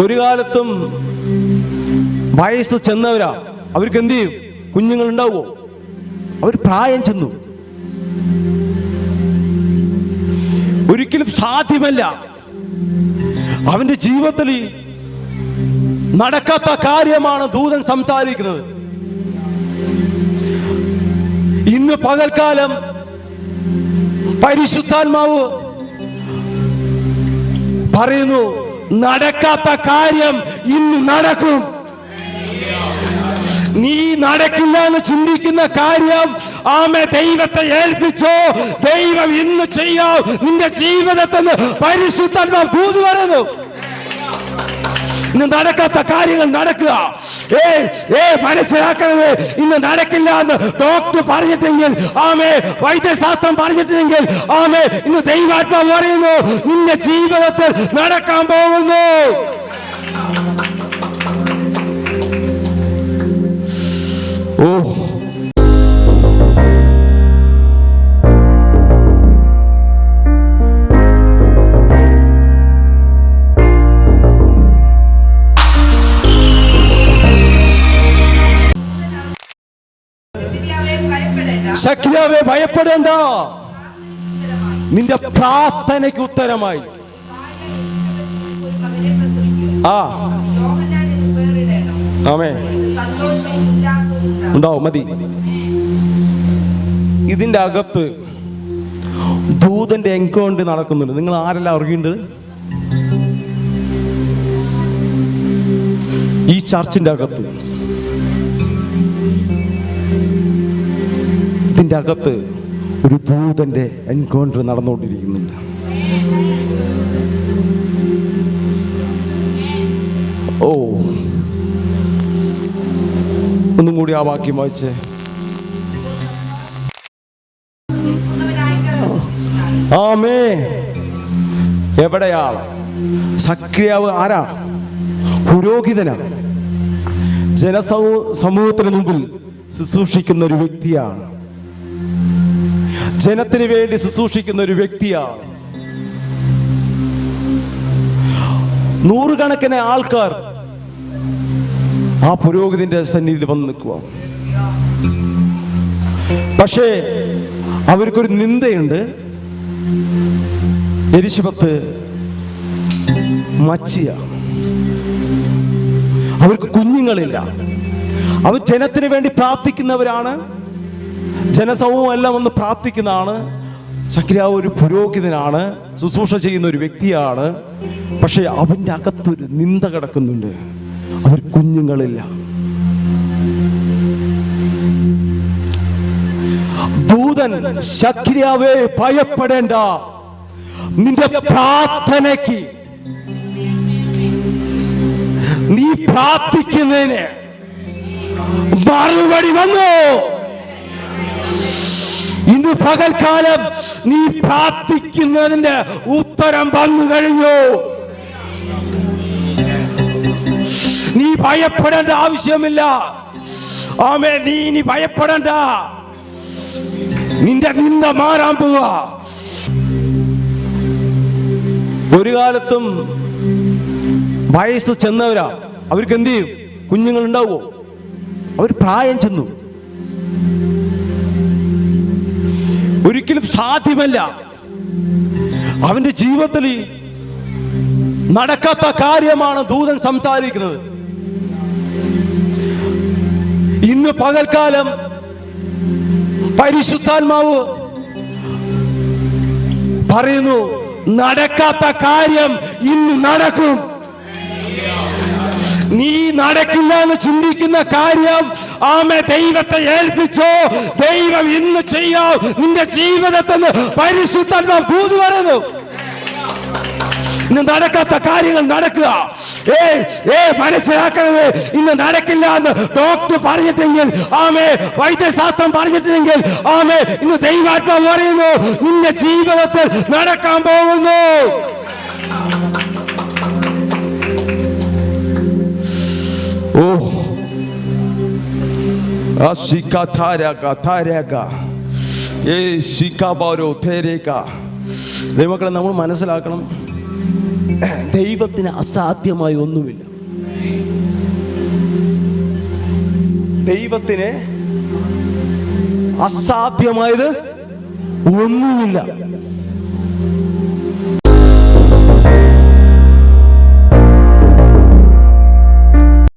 ഒരു കാലത്തും വയസ്സ് ചെന്നവരാ. അവർക്ക് എന്ത് ചെയ്യും? കുഞ്ഞുങ്ങൾ ഉണ്ടാവുമോ അവർ പ്രായം ചെന്നു. ഒരിക്കലും സാധ്യമല്ല. അവന്റെ ജീവിതത്തിൽ നടക്കാത്ത കാര്യമാണ് ദൂതൻ സംസാരിക്കുന്നത്. ഇന്ന് പകൽക്കാലം പരിശുദ്ധാത്മാവ് പറയുന്നു നടക്കാത്ത കാര്യം ഇന്ന് നടക്കും. നീ നടക്കില്ല എന്ന് ചിന്തിക്കുന്ന കാര്യം ആമെ ദൈവത്തെ ഏൽപ്പിച്ചോ. ദൈവം ഇന്ന് ചെയ്യാം. നിന്റെ ജീവിതത്തിൽ പരിശുദ്ധ ഭൂതി ഇന്ന് നടക്കാത്ത കാര്യങ്ങൾ നടക്കുക. ഏ ഏ മനസ്സിലാക്കണത് ഇന്ന് നടക്കില്ല എന്ന് ഡോക്ടർ പറഞ്ഞിട്ടെങ്കിൽ ആമേ വൈദ്യശാസ്ത്രം പറഞ്ഞിട്ടെങ്കിൽ ആമേ ഇന്ന് ദൈവാത്മാവ് പറയുന്നു നിന്റെ ജീവിതത്തിൽ നടക്കാൻ പോകുന്നു. ഓ ശക്തിയാവെ ഭയപ്പെടേണ്ട. നിന്റെ പ്രാർത്ഥനയ്ക്ക് ഉത്തരമായി. ആ. ആമേ ഉണ്ടാവും മതി. ഇതിന്റെ അകത്ത് ദൂതന്റെ എൻകൗണ്ട് നടക്കുന്നുണ്ട്. നിങ്ങൾ ആരെല്ലാം അറിയേണ്ടത് ഈ ചർച്ചിന്റെ അകത്ത്. ഇതിന്റെ അകത്ത് ഒരു ദൂതന്റെ എൻകൗണ്ടർ നടന്നുകൊണ്ടിരിക്കുന്നുണ്ട്. ഓ. ഒന്നും കൂടി ആ വാക്യം വായിച്ചേ. ആമേ എവിടെയാണ് സക്രിയാവ് ആരാ? പുരോഹിതനാണ് ജനസമൂ സമൂഹത്തിന് മുമ്പിൽ ശുശ്രൂഷിക്കുന്ന ഒരു വ്യക്തിയാണ്. ജനത്തിന് വേണ്ടി ശുശ്രൂഷിക്കുന്ന ഒരു വ്യക്തിയാണ്. നൂറുകണക്കിന് ആൾക്കാർ ആ പുരോഹിതന്റെ സന്നിധിയിൽ വന്ന് നിൽക്കുക പക്ഷേ അവർക്കൊരു നിന്ദയുണ്ട്. എരിശുപത്ത് മച്ചിയ. അവർക്ക് കുഞ്ഞുങ്ങളില്ല. അവർ ജനത്തിന് വേണ്ടി പ്രാർത്ഥിക്കുന്നവരാണ്. ജനസമൂഹം എല്ലാം ഒന്ന് പ്രാർത്ഥിക്കുന്നതാണ്. സക്രിയാവ് ഒരു പുരോഹിതനാണ് ശുശ്രൂഷ ചെയ്യുന്ന ഒരു വ്യക്തിയാണ്. പക്ഷെ അവന്റെ അകത്തൊരു നിന്ദ കിടക്കുന്നുണ്ട്. അവർ കുഞ്ഞുങ്ങളില്ല. ദൂതൻ ശക്രിയാവേ ഭയപ്പെടേണ്ട. നിന്റെ പ്രാർത്ഥനയ്ക്ക്. നീ പ്രാർത്ഥിക്കുന്നതിന് മറുപടി വന്നു? ഇന്ന് പകൽക്കാലം നീ പ്രാർത്ഥിക്കുന്നതിന്റെ ഉത്തരം വന്നു കഴിഞ്ഞു. നീ ഭയപ്പെടേണ്ട ആവശ്യമില്ല. ആമേ നീ ഇനി ഭയപ്പെടേണ്ട. നിന്റെ നിന്ദ മാറാൻ പോവുക ഒരു കാലത്തും വയസ്സ് ചെന്നവരാ. അവർക്ക് എന്ത് ചെയ്യും? കുഞ്ഞുങ്ങൾ ഉണ്ടാവുമോ അവർ പ്രായം ചെന്നു. ഒരിക്കലും സാധ്യമല്ല. അവന്റെ ജീവിതത്തിൽ നടക്കാത്ത കാര്യമാണ് ദൂതൻ സംസാരിക്കുന്നത്. ഇന്ന് പകൽക്കാലം പരിശുദ്ധാത്മാവ് പറയുന്നു നടക്കാത്ത കാര്യം ഇന്ന് നടക്കും. നീ നടക്കില്ല എന്ന് ചിന്തിക്കുന്ന കാര്യം ആമെ ദൈവത്തെ ഏൽപ്പിച്ചോ? ദൈവം ഇന്ന് ചെയ്യാം. നിന്റെ ജീവിതത്തിൽ പരിശുദ്ധ ഭൂതി വരുന്നു ഇന്ന് നടക്കാത്ത കാര്യങ്ങൾ നടക്കുക. ഏ ഏ മനസ്സിലാക്കണമേ. ഇന്ന് നടക്കില്ല എന്ന് ഡോക്ടർ പറഞ്ഞിട്ടെങ്കിൽ ആമേ വൈദ്യശാസ്ത്രം പറഞ്ഞിട്ടെങ്കിൽ ആമേ ഇന്ന് ദൈവാത്മാവ് പറയുന്നു നിന്റെ ജീവിതത്തിൽ നടക്കാൻ പോകുന്നു. തേരേക ദൈവങ്ങളെ നമ്മൾ മനസ്സിലാക്കണം. ദൈവത്തിന് അസാധ്യമായി ഒന്നുമില്ല. ദൈവത്തിന് അസാധ്യമായത് ഒന്നുമില്ല.